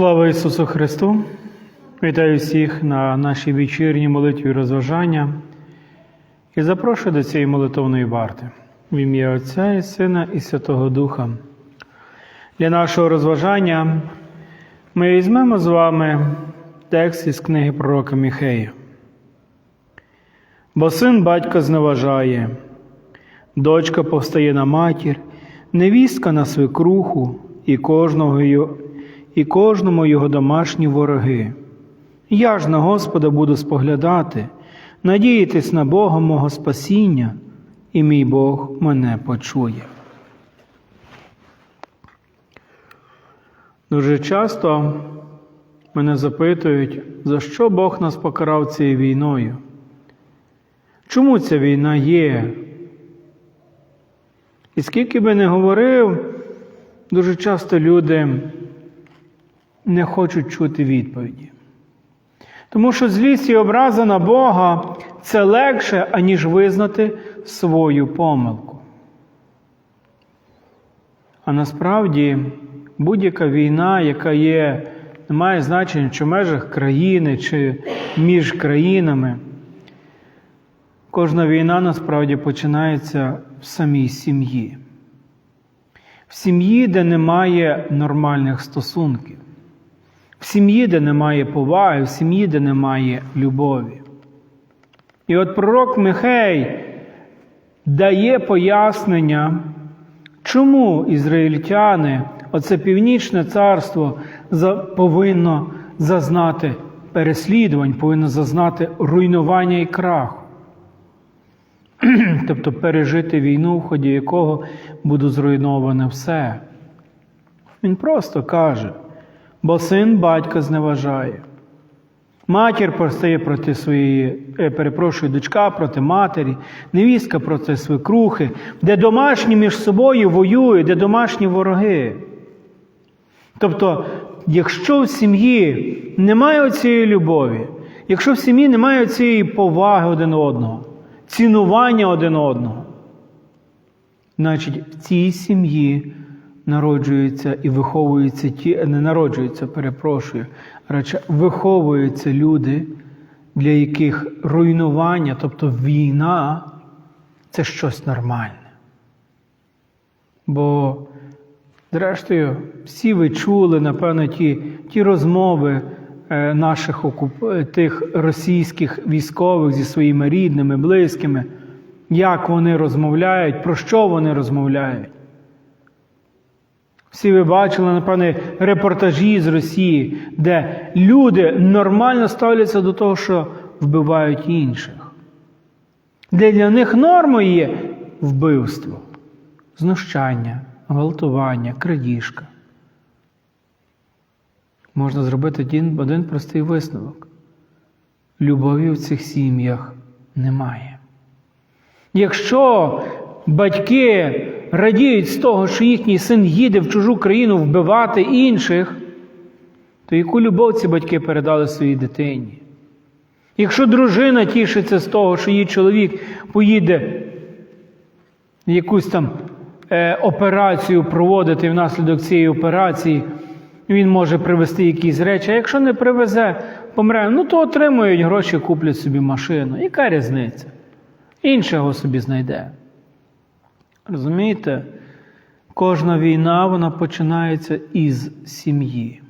Слава Ісусу Христу! Вітаю всіх на нашій вечірній молитві розважання і запрошую до цієї молитовної варти в ім'я Отця і Сина і Святого Духа. Для нашого розважання ми візьмемо з вами текст із книги пророка Міхея. Бо син батька зневажає, дочка повстає на матір, невістка на свекруху, і кожного і кожному його домашні вороги. Я ж на Господа буду споглядати, надіятись на Бога мого спасіння, і мій Бог мене почує. Дуже часто мене запитують, за що Бог нас покарав цією війною. Чому ця війна є? І скільки би не говорив, дуже часто люди не хочуть чути відповіді. Тому що злість і образа на Бога це легше, аніж визнати свою помилку. А насправді будь-яка війна, яка є, не має значення, чи в межах країни, чи між країнами, кожна війна насправді починається в самій сім'ї. В сім'ї, де немає нормальних стосунків, в сім'ї, де немає поваги, в сім'ї, де немає любові. І от пророк Михей дає пояснення, чому ізраїльтяни, оце північне царство, повинно зазнати переслідувань, повинно зазнати руйнування і краху. Тобто пережити війну, в ході якого буде зруйноване все. Він просто каже, бо син батька зневажає. Матір постає проти своєї, е, перепрошую, дочка проти матері, невістка проти свекрухи, де домашні між собою воюють, де домашні вороги. Тобто, якщо в сім'ї немає цієї любові, якщо в сім'ї немає цієї поваги один одного, цінування один одного, значить в цій сім'ї народжуються і виховуються ті, не народжуються, перепрошую, радше виховуються люди, для яких руйнування, тобто війна, це щось нормальне. Бо, зрештою, всі ви чули, напевно, ті, ті розмови е, наших е, тих російських військових зі своїми рідними, близькими, як вони розмовляють, про що вони розмовляють. Всі ви бачили, напевне, репортажі з Росії, де люди нормально ставляться до того, що вбивають інших. Де для них нормою є вбивство, знущання, гвалтування, крадіжка. Можна зробити один, один простий висновок. Любові в цих сім'ях немає. Якщо батьки радіють з того, що їхній син їде в чужу країну вбивати інших, то яку любов ці батьки передали своїй дитині? Якщо дружина тішиться з того, що її чоловік поїде якусь там е, операцію проводити і внаслідок цієї операції, він може привезти якісь речі, а якщо не привезе, помре, ну то отримують гроші, куплять собі машину. Яка різниця? Іншого собі знайде. Розумієте? Кожна війна вона починається із сім'ї.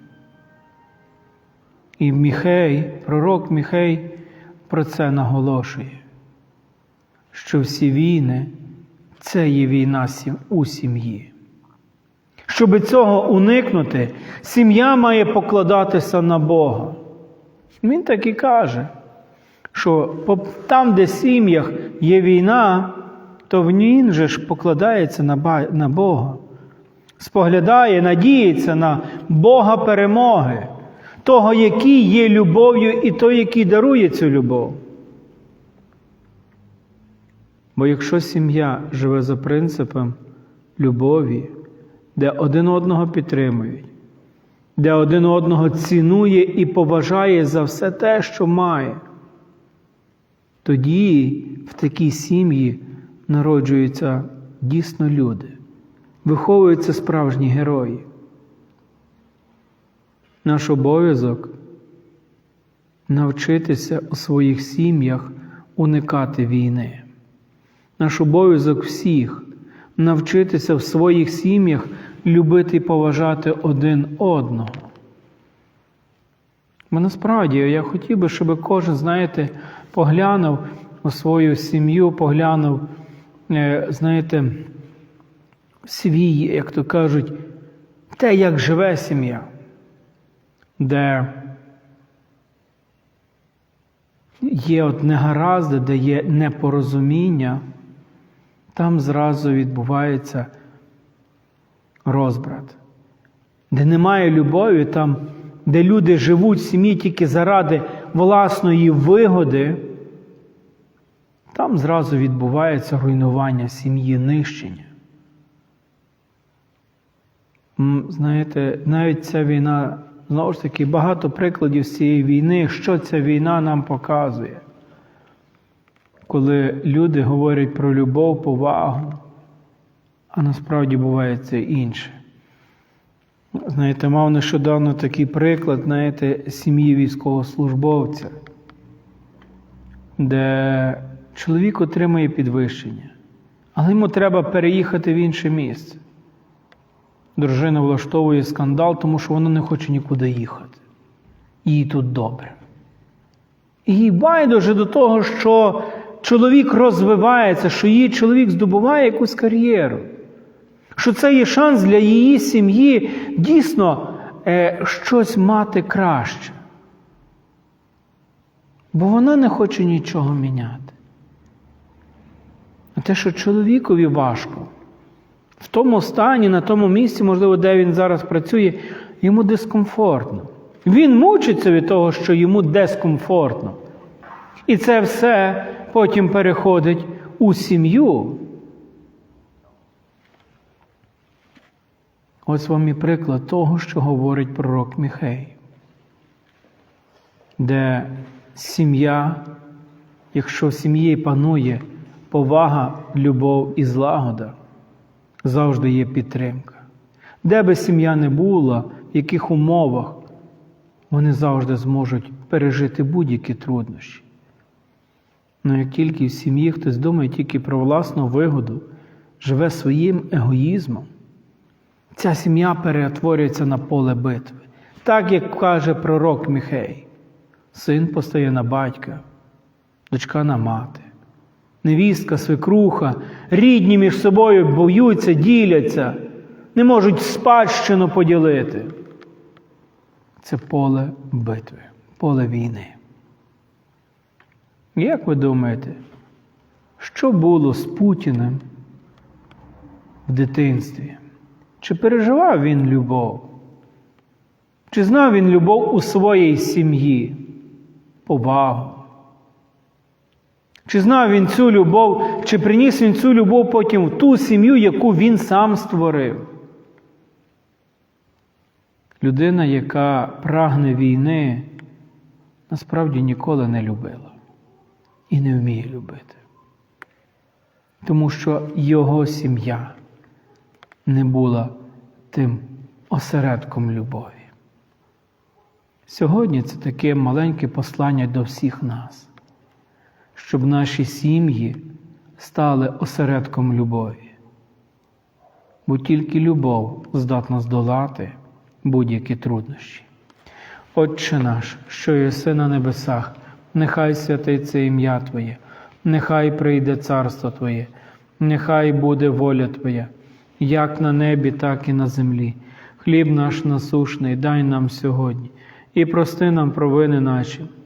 І Міхей, пророк Міхей про це наголошує, що всі війни це є війна у сім'ї. Щоб цього уникнути, сім'я має покладатися на Бога. Він так і каже, що там, де в сім'ях є війна, то він же ж покладається на Бога, споглядає, надіється на Бога перемоги, того, який є любов'ю, і той, який дарує цю любов. Бо якщо сім'я живе за принципом любові, де один одного підтримують, де один одного цінує і поважає за все те, що має, тоді в такій сім'ї народжуються дійсно люди, виховуються справжні герої. Наш обов'язок навчитися у своїх сім'ях уникати війни. Наш обов'язок всіх навчитися в своїх сім'ях любити і поважати один одного. Бо насправді я хотів би, щоб кожен, знаєте, поглянув у свою сім'ю, поглянув, знаєте, свій, як то кажуть, те, як живе сім'я, де є от негаразди, де є непорозуміння, там зразу відбувається розбрат. Де немає любові, там, де люди живуть в сім'ї тільки заради власної вигоди, там зразу відбувається руйнування сім'ї, нищення. Знаєте, навіть ця війна, знову ж таки, багато прикладів з цієї війни, що ця війна нам показує. Коли люди говорять про любов, повагу, а насправді буває це інше. Знаєте, мав нещодавно такий приклад, знаєте, сім'ї військовослужбовця, де чоловік отримує підвищення, але йому треба переїхати в інше місце. Дружина влаштовує скандал, тому що вона не хоче нікуди їхати. Їй тут добре. І їй байдуже до того, що чоловік розвивається, що її чоловік здобуває якусь кар'єру. Що це є шанс для її сім'ї дійсно е, щось мати краще. Бо вона не хоче нічого міняти. Те, що чоловікові важко, в тому стані, на тому місці, можливо, де він зараз працює, йому дискомфортно. Він мучиться від того, що йому дискомфортно. І це все потім переходить у сім'ю. Ось вам і приклад того, що говорить пророк Міхей, де сім'я, якщо в сім'ї панує повага, любов і злагода, завжди є підтримка. Де би сім'я не була, в яких умовах, вони завжди зможуть пережити будь-які труднощі. Ну як тільки в сім'ї хтось думає тільки про власну вигоду, живе своїм егоїзмом, ця сім'я перетворюється на поле битви. Так, як каже пророк Міхей, син постає на батька, дочка на мати, невістка, свекруха, рідні між собою боються, діляться, не можуть спадщину поділити. Це поле битви, поле війни. Як ви думаєте, що було з Путіним в дитинстві? Чи переживав він любов? Чи знав він любов у своїй сім'ї, повагу? Чи знав він цю любов, чи приніс він цю любов потім в ту сім'ю, яку він сам створив? Людина, яка прагне війни, насправді ніколи не любила і не вміє любити. Тому що його сім'я не була тим осередком любові. Сьогодні це таке маленьке послання до всіх нас, щоб наші сім'ї стали осередком любові. Бо тільки любов здатна здолати будь-які труднощі. Отче наш, що єси на небесах, нехай святиться ім'я Твоє, нехай прийде царство Твоє, нехай буде воля Твоя, як на небі, так і на землі. Хліб наш насушний, дай нам сьогодні, і прости нам провини наші,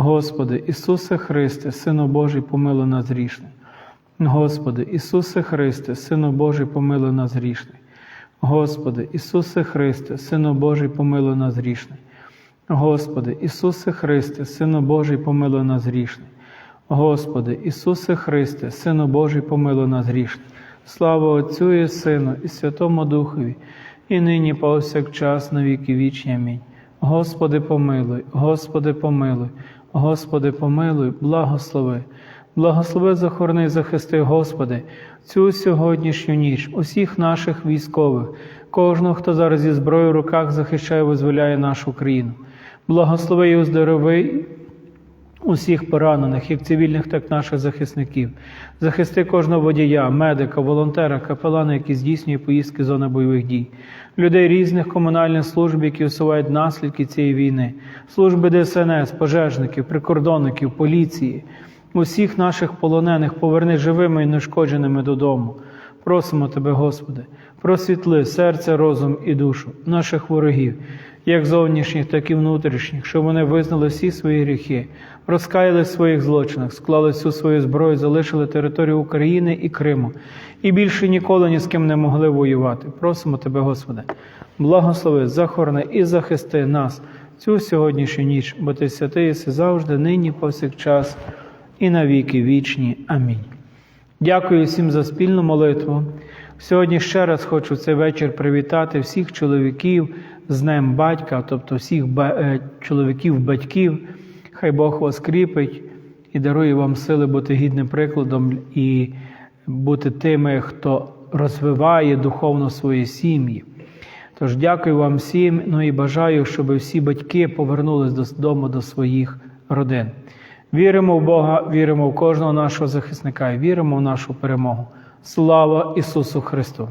Господи, Ісусе Христе, Сину Божий, помилуй нас грішних. Господи, Ісусе Христе, Сину Божий, помилуй нас грішних. Господи, Ісусе Христе, Сину Божий, помилуй нас грішних. Господи, Ісусе Христе, Сину Божий, помилуй нас грішний. Господи, Ісусе Христе, Сину Божий, помилуй нас грішний. Слава Отцю і Сину, і Святому Духові, і нині повсякчас на віки вічні. Амінь. Господи, помилуй, Господи, помилуй, Господи, помилуй, благослови. Благослови, захорони, захисти, Господи, цю сьогоднішню ніч, усіх наших військових, кожного, хто зараз зі зброєю в руках захищає, визволяє нашу країну. Благослови і оздорови усіх поранених, як цивільних, так і наших захисників. Захисти кожного водія, медика, волонтера, капелана, які здійснює поїздки зони бойових дій, людей різних комунальних служб, які усувають наслідки цієї війни, служби ДСНС, пожежників, прикордонників, поліції, усіх наших полонених поверни живими і нешкодженими додому. Просимо Тебе, Господи, просвітли серце, розум і душу наших ворогів, як зовнішніх, так і внутрішніх, щоб вони визнали всі свої гріхи, розкаяли в своїх злочинах, склали всю свою зброю, залишили територію України і Криму, і більше ніколи ні з ким не могли воювати. Просимо Тебе, Господи, благослови, захорони і захисти нас цю сьогоднішню ніч, бо Ти святий єси завжди, нині, повсякчас і на віки вічні. Амінь. Дякую всім за спільну молитву. Сьогодні ще раз хочу в цей вечір привітати всіх чоловіків з Днем батька, тобто всіх е, чоловіків-батьків. Хай Бог вас кріпить і дарує вам сили бути гідним прикладом і бути тими, хто розвиває духовно свої сім'ї. Тож дякую вам всім, ну і бажаю, щоб всі батьки повернулись додому до своїх родин. Віримо в Бога, віримо в кожного нашого захисника і віримо в нашу перемогу. Слава Ісусу Христу!